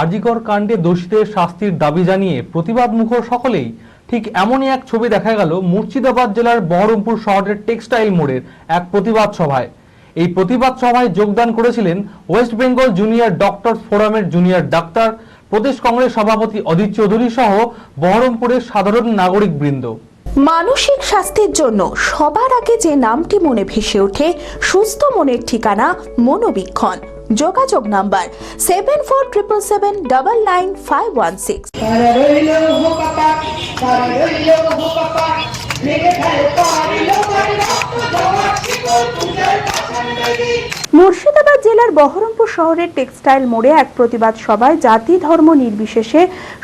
আরজিকর কাণ্ডে দোষীদের শাস্তির দাবি জানিয়ে প্রতিবাদ মুখর সকলেই ঠিক এমনই এক ছবি দেখা গেল মুর্শিদাবাদ জেলার বহরমপুর শহরের টেক্সটাইল মোড়ের এক প্রতিবাদ সভায়। এই প্রতিবাদ সভায় যোগদান করেছিলেন ওয়েস্ট বেঙ্গল জুনিয়র ডক্টর ফোরামের জুনিয়র ডাক্তার, প্রদেশ কংগ্রেস সভাপতি অদিত চৌধুরী সহ বহরমপুরের সাধারণ নাগরিক বৃন্দ মানসিক স্বাস্থ্যের জন্য সবার আগে যে নামটি মনে ভেসে ওঠে, সুস্থ মনের ঠিকানা মনোবীক্ষণ। যোগাযোগ number seven four triple seven double nine five one six. Murshidabad জেলার বহরমপুর শহরের টেক্সটাইল মোড়ে এক প্রতিবাদ সভায় জাতি ধর্ম নির্বিশেষে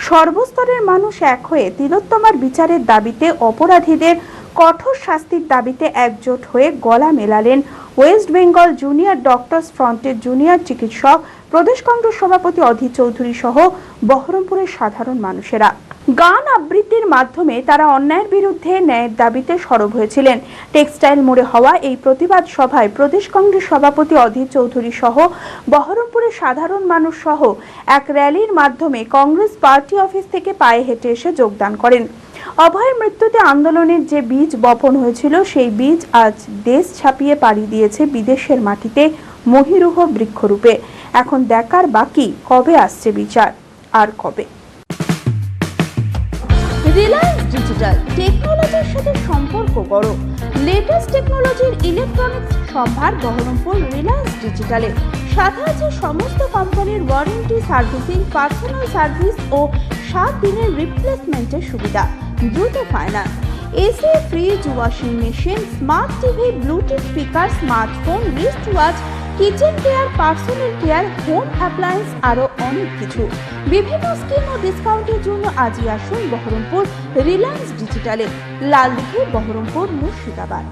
সর্বস্তরের মানুষ এক হয়ে তিলোত্তমার বিচারের দাবিতে অপরাধীদের কঠোর শাস্তির দাবিতে একজোট হয়ে গলা মেলালেন ওয়েস্ট বেঙ্গল জুনিয়র ডক্টরস ফ্রন্টের জুনিয়র চিকিৎসক প্রদেশ কংগ্রেস সভাপতি অধীর চৌধুরী সহ বহরমপুরের সাধারণ মানুষেরা। গান আবৃত্তির মাধ্যমে তারা অন্যায়ের বিরুদ্ধে ন্যায়ের দাবিতে সরব হয়েছিলেন। টেক্সটাইল মোড়ে হওয়া এই প্রতিবাদ সভায় প্রদেশ কংগ্রেস সভাপতি অধীর চৌধুরী সহ বহরমপুরের সাধারণ মানুষ সহ এক র্যালির মাধ্যমে কংগ্রেস পার্টি অফিস থেকে পায়ে হেঁটে এসে যোগদান করেন। অভয়ের মৃত্যুতে আন্দোলনের যে বীজ বপন হয়েছিল, সেই বীজ আজ দেশ ছাপিয়ে পাড়ি দিয়েছে বিদেশের মাটিতে মহিরুহ বৃক্ষরূপে। এখন দেখার বাকি, কবে আসছে বিচার? আর কবে? রিলায়েন্স ডিজিটাল টেকনোলজির সাথে সম্পর্ক করো লেটেস্ট টেকনোলজির ইলেকট্রনিক্স সম্ভার বহরমপুর রিলায়েন্স ডিজিটালে সাথে আছে সমস্ত কোম্পানির ওয়ারেন্টি সার্ভিসিং পার্সোনাল সার্ভিস ও সাত দিনের রিপ্লেসমেন্টের সুবিধা। দ্রুত finance AC fridge washing machine smart TV Bluetooth speaker smartphone wrist watch kitchen care personal care home appliance আরও অনেক কিছু। বিভিন্ন স্কিম ও ডিসকাউন্টের জন্য আজই আসুন বহরমপুর রিলায়েন্স ডিজিটালে। লালদিঘি, বহরমপুর মুর্শিদাবাদ।